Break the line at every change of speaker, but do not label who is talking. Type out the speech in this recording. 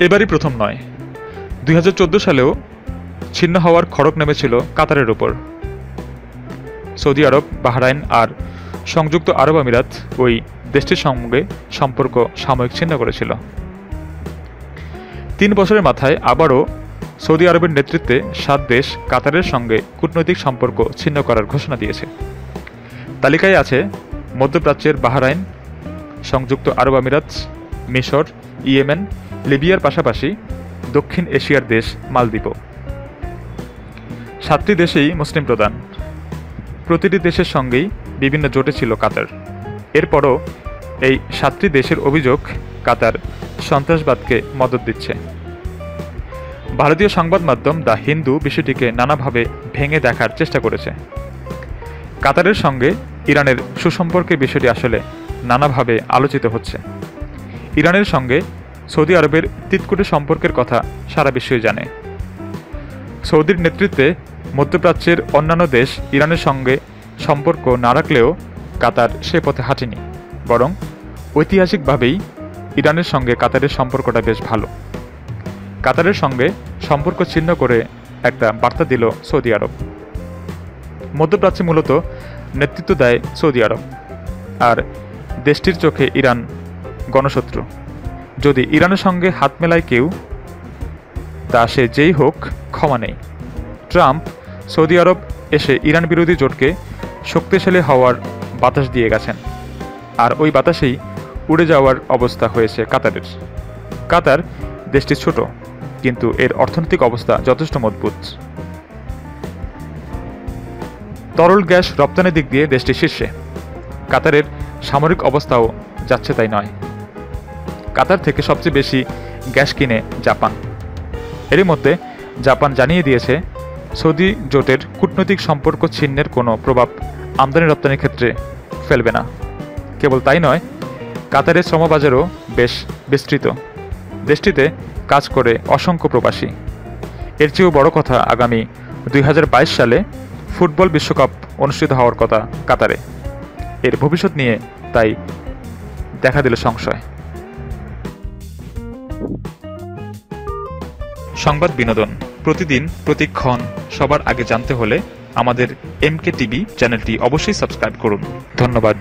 এবারই প্রথম নয়। দুই সালেও ছিন্ন হওয়ার খড়ক নেমেছিল কাতারের ওপর। সৌদি আরব, বাহরাইন আর সংযুক্ত আরব আমিরাত ওই দেশটির সঙ্গে সম্পর্ক সাময়িক ছিন্ন করেছিল। তিন বছরের মাথায় আবারও সৌদি আরবের নেতৃত্বে সাত দেশ কাতারের সঙ্গে কূটনৈতিক সম্পর্ক ছিন্ন করার ঘোষণা দিয়েছে। তালিকায় আছে মধ্যপ্রাচ্যের বাহরাইন, সংযুক্ত আরব আমিরাত, মিশর, ইয়েমেন লিবিয়ার পাশাপাশি দক্ষিণ এশিয়ার দেশ মালদ্বীপও। সাতটি দেশেই মুসলিম প্রধান। প্রতিটি দেশের সঙ্গেই বিভিন্ন জোটে ছিল কাতার। এরপরও এই সাতটি দেশের অভিযোগ কাতার সন্ত্রাসবাদকে মদত দিচ্ছে। ভারতীয় সংবাদ মাধ্যম দ্য হিন্দু বিষয়টিকে নানাভাবে ভেঙে দেখার চেষ্টা করেছে। কাতারের সঙ্গে ইরানের সুসম্পর্কের বিষয়টি আসলে নানাভাবে আলোচিত হচ্ছে। ইরানের সঙ্গে সৌদি আরবের তিতকুটে সম্পর্কের কথা সারা বিশ্বই জানে। সৌদির নেতৃত্বে মধ্যপ্রাচ্যের অন্যান্য দেশ ইরানের সঙ্গে সম্পর্ক না রাখলেও কাতার সে পথে হাঁটেনি, বরং ঐতিহাসিকভাবেই ইরানের সঙ্গে কাতারের সম্পর্কটা বেশ ভালো। কাতারের সঙ্গে সম্পর্ক ছিন্ন করে একটা বার্তা দিল সৌদি আরব। মধ্যপ্রাচ্যে মূলত নেতৃত্ব দেয় সৌদি আরব, আর দেশটির চোখে ইরান গণশত্রু। যদি ইরানের সঙ্গে হাত মেলায় কেউ, তা সে যেই হোক, ক্ষমা নেই। ট্রাম্প, সৌদি আরব এসে ইরান বিরোধী জোটকে শক্তিশালী হওয়ার বাতাস দিয়ে গেছেন। আর ওই বাতাসেই উড়ে যাওয়ার অবস্থা হয়েছে কাতারের। কাতার দেশটি ছোট, কিন্তু এর অর্থনৈতিক অবস্থা যথেষ্ট মজবুত। তরল গ্যাস রপ্তানির দিক দিয়ে দেশটি শীর্ষে। কাতারের সামরিক অবস্থাও যাচ্ছে তাই নয়। কাতার থেকে সবচেয়ে বেশি গ্যাস কিনে জাপান। এরই মধ্যে জাপান জানিয়ে দিয়েছে, সৌদি জোটের কূটনৈতিক সম্পর্ক ছিন্নের কোনো প্রভাব আমদানি রপ্তানির ক্ষেত্রে ফেলবে না। কেবল তাই নয়, কাতারের শ্রমবাজারও বেশ বিস্তৃত। দেশটিতে কাজ করে অসংখ্য প্রবাসী। এর চেয়েও বড় কথা, আগামী দুই হাজার বাইশ সালে ফুটবল বিশ্বকাপ অনুষ্ঠিত হওয়ার কথা কাতারে। এর ভবিষ্যৎ নিয়ে তাই দেখা দিল সংশয়। সংবাদ বিনোদন, প্রতিদিন, প্রতিক্ষণ, সবার আগে জানতে হলে আমাদের এমকে টিভি চ্যানেলটি অবশ্যই সাবস্ক্রাইব করুন। ধন্যবাদ।